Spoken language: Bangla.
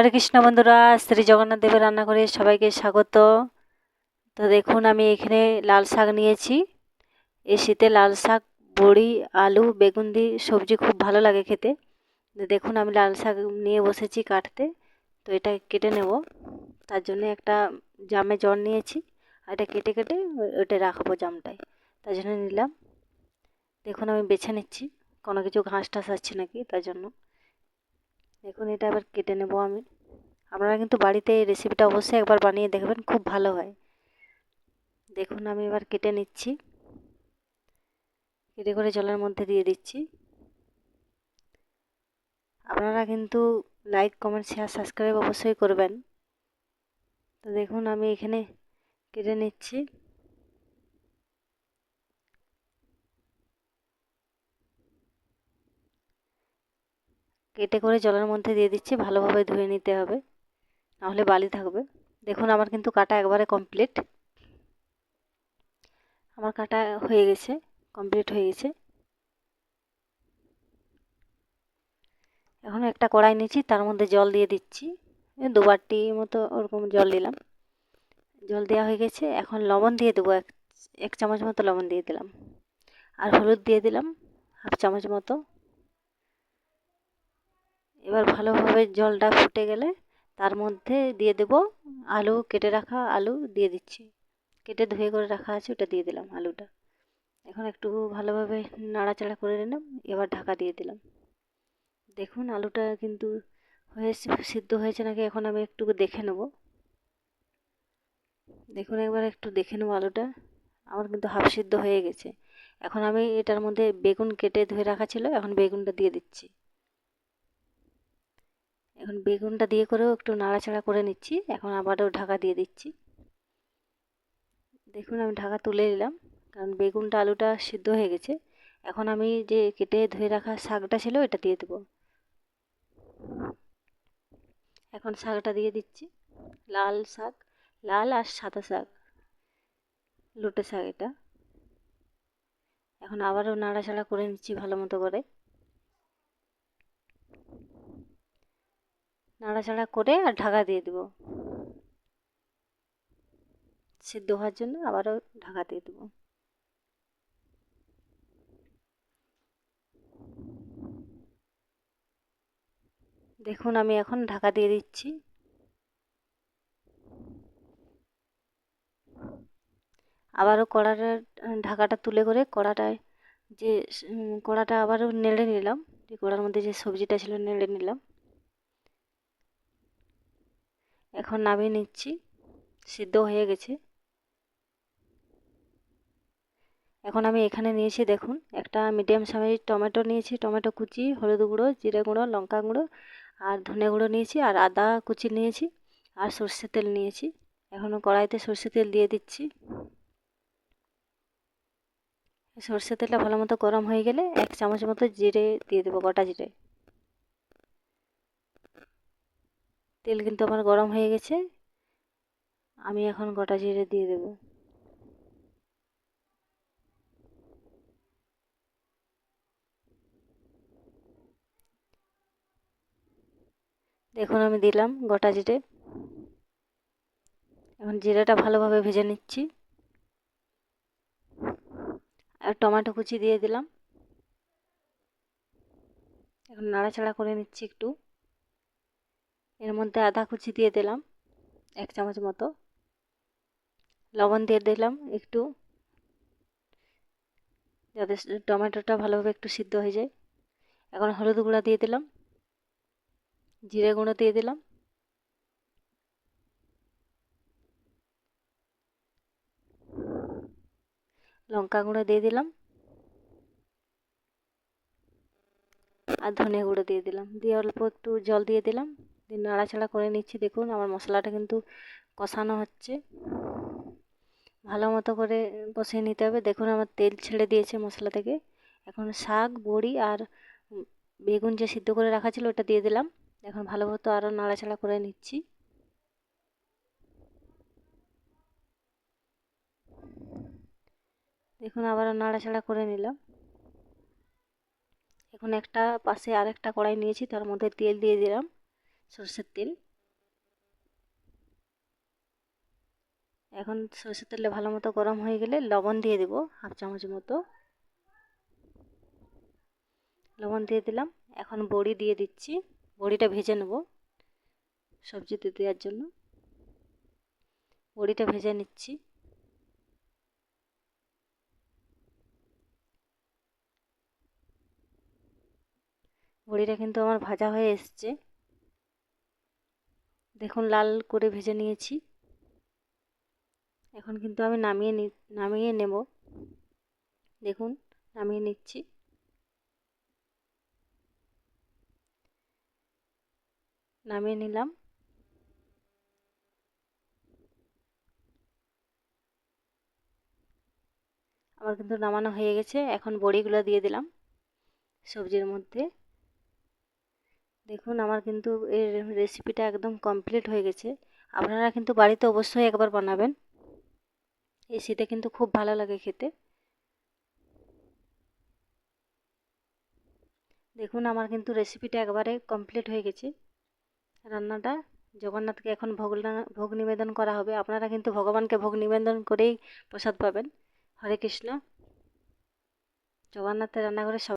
হরে কৃষ্ণ বন্ধুরা, শ্রী জগন্নাথ দেবের রান্নাঘরে সবাইকে স্বাগত। তো দেখুন, আমি এখানে লাল শাক নিয়েছি। এই শীতে লাল শাক, বড়ি, আলু, বেগুন দিয়ে সবজি খুব ভালো লাগে খেতে। দেখুন, আমি লাল শাক নিয়ে বসেছি কাটতে। তো এটা কেটে নেব। তার জন্য একটা জামে জল নিয়েছি। আর এটা কেটে কেটে ওটা রাখব জামটায়। তার জন্য নিলাম। দেখুন, আমি বেছে নিচ্ছি। কোনো কিছু ঘাস টাস আসছে নাকি? তার জন্য। দেখুন, এটা আবার কেটে নেব আমি। আপনারা কিন্তু বাড়িতে এই রেসিপিটা অবশ্যই একবার বানিয়ে দেখবেন, খুব ভালো হয়। দেখুন, আমি এবার কেটে নিচ্ছি। কেটে করে জলের মধ্যে দিয়ে দিচ্ছি। আপনারা কিন্তু লাইক কমেন্ট শেয়ার সাবস্ক্রাইব অবশ্যই করবেন। তো দেখুন, আমি এখানে কেটে নিচ্ছি। কেটে করে জলের মধ্যে দিয়ে দিচ্ছি, ভালোভাবে ধুয়ে নিতে হবে। নাহলে বালি থাকবে। দেখুন, আমার কিন্তু কাটা একবারে কমপ্লিট আমার কাটা হয়ে গেছে কমপ্লিট হয়ে গেছে। এখন একটা কড়াই নিচ্ছি তার মধ্যে জল দিয়ে দিচ্ছি। দুবারটি মতো ওরকম জল দিলাম। জল দেওয়া হয়ে গেছে। এখন লবণ দিয়ে দেবো এক এক চামচ মতো লবণ দিয়ে দিলাম। আর হলুদ দিয়ে দিলাম, হাফ চামচ মতো। এবার ভালোভাবে জলটা ফুটে গেলে তার মধ্যে দিয়ে দেব আলু, কেটে রাখা আলু দিয়ে দিচ্ছি। কেটে ধুয়ে করে রাখা আছে, ওটা দিয়ে দিলাম আলুটা। এখন একটু ভালোভাবে নাড়াচাড়া করে নিলাম, এবার ঢাকা দিয়ে দিলাম। দেখুন, আলুটা কিন্তু হয়ে সিদ্ধ হয়েছে নাকি এখন আমি একটু দেখে নেব। দেখুন, একবার একটু দেখে নেব আলুটা। আমার কিন্তু হাফ সিদ্ধ হয়ে গেছে। এখন আমি এটার মধ্যে বেগুন কেটে ধুয়ে রাখা ছিল, এখন বেগুনটা দিয়ে দিচ্ছি। এখন বেগুনটা দিয়ে করেও একটু নাড়াচাড়া করে নিচ্ছি। এখন আবারও ঢাকা দিয়ে দিচ্ছি। দেখুন, আমি ঢাকা তুলে নিলাম, কারণ বেগুনটা, আলুটা সিদ্ধ হয়ে গেছে। এখন আমি যে কেটে ধুয়ে রাখা শাকটা ছিল এটা দিয়ে দেবো। এখন শাকটা দিয়ে দিচ্ছি। লাল শাক, লাল আর সাদা শাক। লোটে শাক এটা। এখন আবারও নাড়াচাড়া করে নিচ্ছি ভালো মতো করে। নাড়াচাড়া করে আর ঢাকা দিয়ে দেবো। সিদ্ধ হওয়ার জন্য আবারও ঢাকা দিয়ে দেবো। দেখুন, আমি এখন ঢাকা দিয়ে দিচ্ছি। আবারও কড়াটা, ঢাকাটা তুলে করে কড়াটায় যে কড়াটা আবারও নেড়ে নিলাম। কড়ার মধ্যে যে সবজিটা ছিল, নেড়ে নিলাম। এখন নামিয়ে নিচ্ছি। সিদ্ধ হয়ে গেছে। এখন আমি এখানে নিয়েছি দেখুন, একটা মিডিয়াম সাইজের টমেটো নিয়েছি, টমেটো কুচি, হলুদ গুঁড়ো, জিরে গুঁড়ো, লঙ্কা গুঁড়ো, আর ধনে গুঁড়ো নিয়েছি, আর আদা কুচি নিয়েছি, আর সর্ষে তেল নিয়েছি। এখন কড়াইতে সর্ষে তেল দিয়ে দিচ্ছি। সর্ষে তেলটা ভালো মতো গরম হয়ে গেলে এক চামচ মতো জিরে দিয়ে দেবো, গোটা জিরে। তেল কিন্তু আমার গরম হয়ে গেছে। আমি এখন গোটা জিরে দিয়ে দেব। দেখুন আমি দিলাম গোটা জিরে। এখন জিরাটা ভালোভাবে ভেজে নিচ্ছি। আর টমেটো কুচি দিয়ে দিলাম। এখন নাড়াচাড়া করে নিচ্ছি একটু। এর মধ্যে আদা কুচি দিয়ে দিলাম, এক চামচ মতো। লবণ দিয়ে দিলাম একটু, যাতে টমেটোটা ভালোভাবে একটু সিদ্ধ হয়ে যায়। এখন হলুদ গুঁড়া দিয়ে দিলাম, জিরে গুঁড়ো দিয়ে দিলাম। লঙ্কা গুঁড়ো দিয়ে দিলাম। আর ধনে গুঁড়ো দিয়ে দিলাম। দিয়ে অল্প একটু জল দিয়ে দিলাম। দিয়ে নাড়াচাড়া করে নিচ্ছি। দেখুন, আমার মশলাটা কিন্তু কষানো হচ্ছে। ভালো মতো করে কষিয়ে নিতে হবে। দেখুন, আমার তেল ছেড়ে দিয়েছে মশলা থেকে। এখন শাক, বড়ি আর বেগুন যে সিদ্ধ করে রাখা ছিল, ওটা দিয়ে দিলাম। এখন ভালো মতো আরও নাড়াচাড়া করে নিচ্ছি। দেখুন, আবারও নাড়াচাড়া করে নিলাম। এখন একটা পাশে আরেকটা কড়াই নিয়েছি, তার মধ্যে তেল দিয়ে দিলাম। সরষের তেল। এখন সরষের তেলে ভালো মতো গরম হয়ে গেলে লবণ দিয়ে দেবো, হাফ চামচ মতো। লবণ দিয়ে দিলাম। এখন বড়ি দিয়ে দিচ্ছি। বড়িটা ভেজে নেব সবজিতে দেওয়ার জন্য। বড়িটা ভেজে নিচ্ছি। বড়িটা কিন্তু আমার ভাজা হয়ে এসছে। দেখুন, লাল করে ভেজে নিয়েছি। এখন কিন্তু আমি নামিয়ে নি, নামিয়ে নেব। দেখুন, নামিয়ে নিচ্ছি। নামিয়ে নিলাম। আমার কিন্তু নামানো হয়ে গেছে। এখন বড়িগুলো দিয়ে দিলাম সবজির মধ্যে। দেখুন, আমার কিন্তু এর রেসিপিটা একদম কমপ্লিট হয়ে গেছে। আপনারা কিন্তু বাড়িতে অবশ্যই একবার বানাবেন। এই শীতে কিন্তু খুব ভালো লাগে খেতে। দেখুন, আমার কিন্তু রেসিপিটা একবারে কমপ্লিট হয়ে গেছে। রান্নাটা, জগন্নাথকে এখন ভোগ ভোগ নিবেদন করা হবে। আপনারা কিন্তু ভগবানকে ভোগ নিবেদন করেই প্রসাদ পাবেন। হরে কৃষ্ণ। জগন্নাথের রান্নাঘরে